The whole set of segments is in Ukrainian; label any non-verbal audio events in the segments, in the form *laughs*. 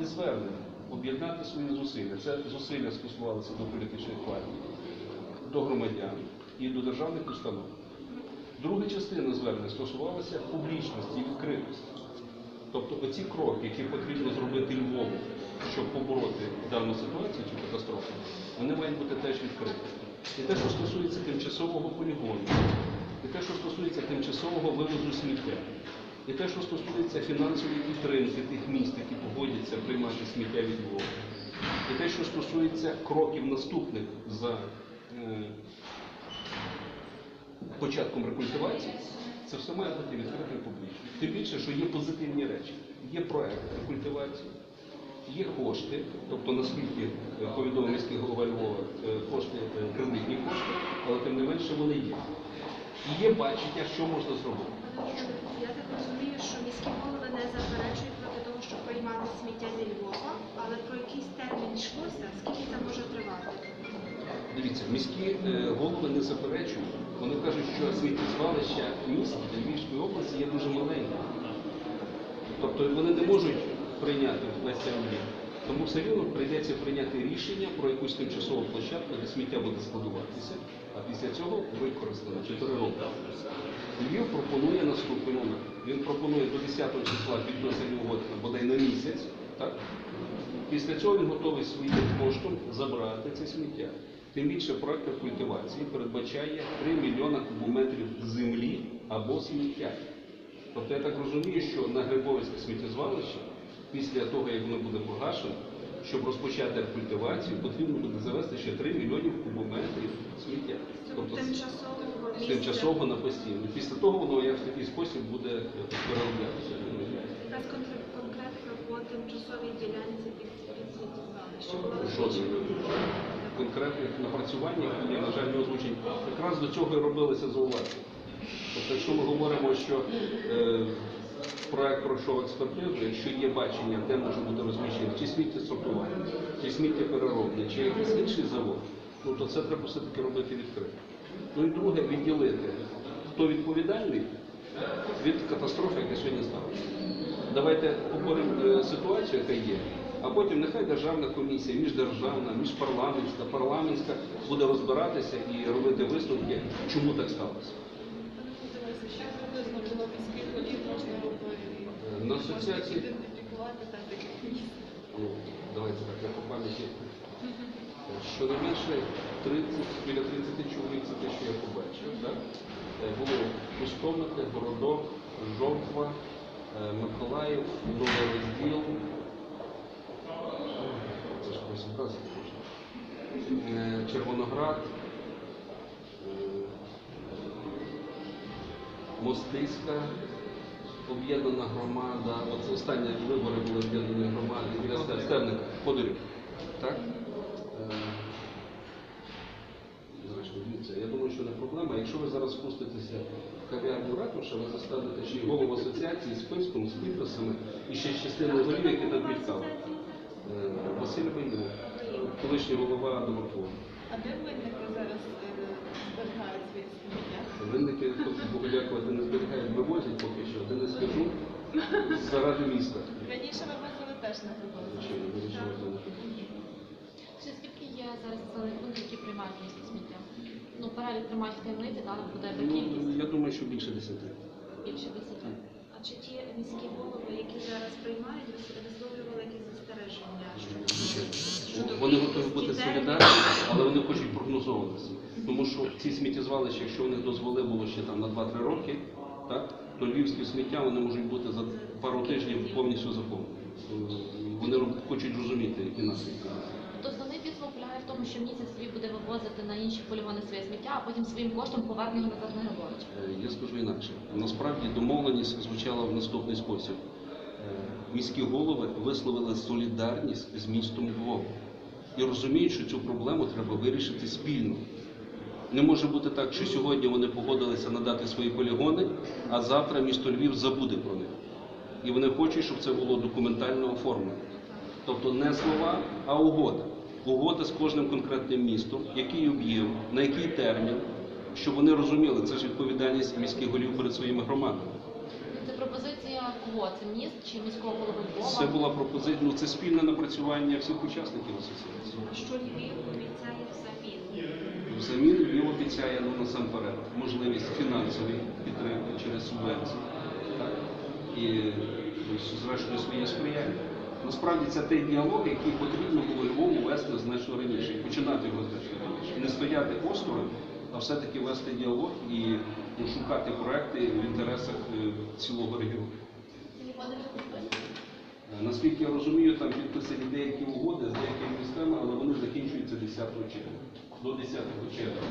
і звернення, об'єднати свої зусилля. Це зусилля стосувалися до політичних партій, до громадян і до державних установ. Друга частина звернення стосувалася публічності і відкритості. Тобто оці кроки, які потрібно зробити Львову, щоб побороти дану ситуацію чи катастрофу, вони мають бути теж відкриті. І те, що стосується тимчасового полігону, і те, що стосується тимчасового вивозу сміття, і те, що стосується фінансової підтримки тих міст, які погодяться приймати сміття від Львова, і те, що стосується кроків наступних за е, початком рекультивації, це все має бути відкрито публічно. Тим більше, що є позитивні речі. Є проект рекультивації, є кошти, тобто наскільки е, повідомив міський голова Львова, е, кошти, е, кредитні кошти, але тим не менше вони є. І є бачення, що можна зробити. Розумію, що міські голови не заперечують проти того, щоб приймати сміття зі Львова, але про якийсь термін йшлося, скільки це може тривати? Дивіться, міські е, голови не заперечують. Вони кажуть, що сміттєзвалища міст Львівської області є дуже маленькі. Тобто вони не можуть прийняти весь цей об'єкт. Тому все рівно прийдеться прийняти рішення про якусь тимчасову площадку, де сміття буде складуватися, а після цього використано 4 роки. Львів пропонує наступний момент. Він пропонує до 10 числа підписання угоди бодай на місяць. Так? Після цього він готовий своїм коштом забрати це сміття. Тим більше проект культивації передбачає 3 мільйона кубометрів землі або сміття. Тобто я так розумію, що на Грибовицьке сміттєзвалище, після того, як воно буде погашено, щоб розпочати рекультивацію, потрібно буде завести ще 3 мільйонів кубометрів сміття. Тобто місця. Тимчасово на постійно. Після того воно як в такий спосіб буде е, перероблятися. Конкре- конкретика по тимчасовій ділянці під. Що це? Конкретних напрацювань, які, на жаль, не озвучені. Якраз до цього і робилися зауваження. Тобто, якщо ми говоримо, що е, проект пройшов експертизу, якщо є бачення, де може бути розміщений, чи сміттєсортування, чи сміттєпереробне, чи якийсь інший завод, ну то це треба все-таки робити відкрито. Ну і друге, відділити, хто відповідальний від катастрофи, яка сьогодні сталася. Давайте обговоримо е, ситуацію, яка є, а потім нехай державна комісія, міждержавна, міжпарламентська, парламентська буде розбиратися і робити висновки, чому так сталося. Робити? Е, На асоціації, ну, давайте так, я по пам'яті, щонайменше 30, біля 30 чоловік це те, що я побачив. Так? Е, Було Пустовники, Городок, Жовтва, е, Миколаїв, Новий розділ. Це ж ось якраз Е, Червоноград, Мостиська, об'єднана громада. Оце останні вибори були об'єднаної громади біля Стевника, Ходорів. Так? Е, дивіться, я думаю, що не проблема. Якщо ви зараз спуститеся в кав'ярню ратуша, ви застанете ще й голову асоціації з списком, з підписами і ще з частиною голів, які там підкали. Василь Байдук, колишній голова Доброполу. А де винники зараз е, зберігають свої сміття? Винники, Богу дякувати, не зберігають, вивозять поки що, де не скажу, *laughs* заради міста. Раніше ви визвали теж на вивозу. Що я вирішив, це не Чи скільки є зараз населених пунктів, які приймають міське сміття? Ну, перелік тримають в таємниці, але буде кількість Ну, я думаю, що більше десяти. більше десяти. А чи ті міські голови, які зараз приймають, вис- висловлювали якісь застереження? щодо Вони готові кількості бути термінів? солідарні, але вони хочуть прогнозованості. Тому що ці сміттєзвалища, якщо у них дозволи було ще там на 2-3 роки, так, то львівські сміття вони можуть бути за пару тижнів повністю заповнені. Вони роб- хочуть розуміти, які наслідки. В тому, що місяць собі буде вивозити на інші полігони своє сміття, а потім своїм коштом поверне його назад на Григорич. Е, Я скажу інакше. Насправді домовленість звучала в наступний спосіб. Е, Міські голови висловили солідарність з містом Львовом і розуміють, що цю проблему треба вирішити спільно. Не може бути так, що сьогодні вони погодилися надати свої полігони, а завтра місто Львів забуде про них. І вони хочуть, щоб це було документально оформлено. Тобто не слова, а угода. Угода з кожним конкретним містом, який об'єм, на який термін, щоб вони розуміли, це ж відповідальність міських голів перед своїми громадами. Це пропозиція кого? Це міст чи міського голови Львова? Це була пропозиція, ну це спільне напрацювання всіх учасників асоціації. А що Львів обіцяє взамін? Взамін Львів обіцяє ну, насамперед можливість фінансової підтримки через субвенції. Так? І ну, зрештою своє сприяння. Насправді це той діалог, який потрібно було Львову вести значно раніше, і починати його значно раніше. Не стояти осторонь, а все-таки вести діалог і ну, шукати проекти в інтересах е, цілого регіону. Е, Наскільки я розумію, там підписані деякі угоди з деякими містами, але вони закінчуються 10 червня. До 10 червня.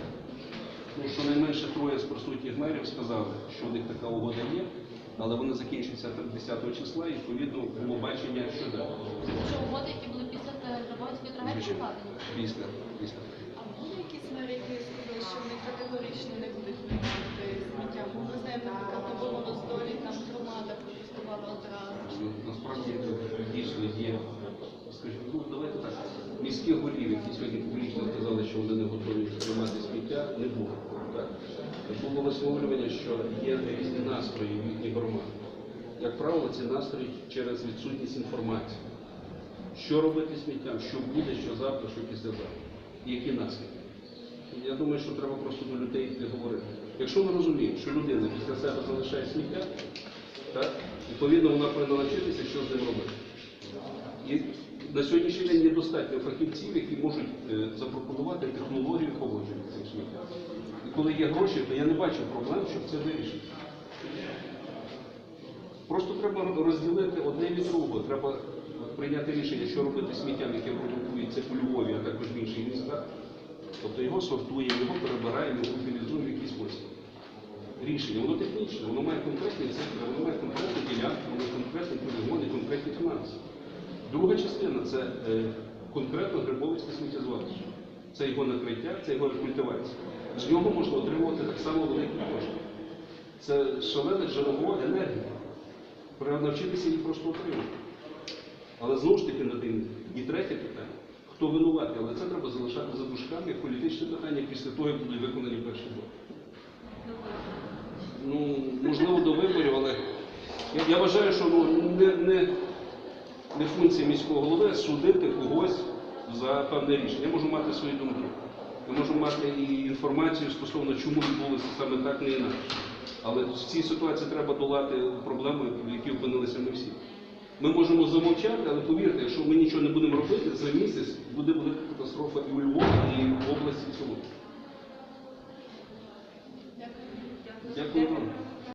Ну, щонайменше троє з присутніх мерів сказали, що в них така угода є, але вони закінчуються 10 числа і відповідно було бачення, що далі. Це угоди, які були після Грабовської трагедії. Після, після. А були якісь мери, які сказали, що вони категорично не будуть приймати сміття? Бо ми знаємо, наприклад, у Володостолі там громада протестувала одразу. Ну, Насправді дійсно є, скажімо, ну давайте так. Міських голів, які сьогодні публічно сказали, що вони не готові приймати сміття, не було. Так? Було висловлювання, що є різні настрої в їхніх громад. Як правило, ці настрої через відсутність інформації. Що робити сміттям, що буде, що завтра, що післязавтра, і які наслідки. Я думаю, що треба просто до людей йти говорити. Якщо ми розуміємо, що людина після себе залишає сміття, так, відповідно вона повинна навчитися, що з ним робити. І на сьогоднішній день недостатньо фахівців, які можуть е, запропонувати технологію поводження з цим сміттям. І коли є гроші, то я не бачу проблем, щоб це вирішити. Просто треба розділити одне від другого. Треба прийняти рішення, що робити сміттям, яке продукується у Львові, а також в інших містах. Тобто його сортуємо, його перебираємо, утилізуємо в якийсь спосіб. Рішення, воно технічне, воно має конкретний цикл, воно має конкретну ділянку, воно має конкретний полігон конкретні фінанси. Друга частина це е, конкретно Грибовицьке сміттєзвалище. Це його накриття, це його рекультивація. З нього можна отримувати так само великі кошти. Це шалене джерело енергії. Треба навчитися їх просто отримати. Але знову ж таки над тим і третє питання. Хто винуватий, але це треба залишати за дужками політичне питання після того, як будуть виконані перші кроки. Ну, можливо, до виборів, але я, я вважаю, що ну, не, не, не функція міського голови судити когось за певне рішення. Я можу мати свої думки. Я можу мати і інформацію стосовно, чому відбулося саме так, не інакше. Але в цій ситуації треба долати проблеми, в які опинилися ми всі. Ми можемо замовчати, але повірте, якщо ми нічого не будемо робити, за місяць буде велика катастрофа і у Львові, і в області в цілому. Дякую. Дякую.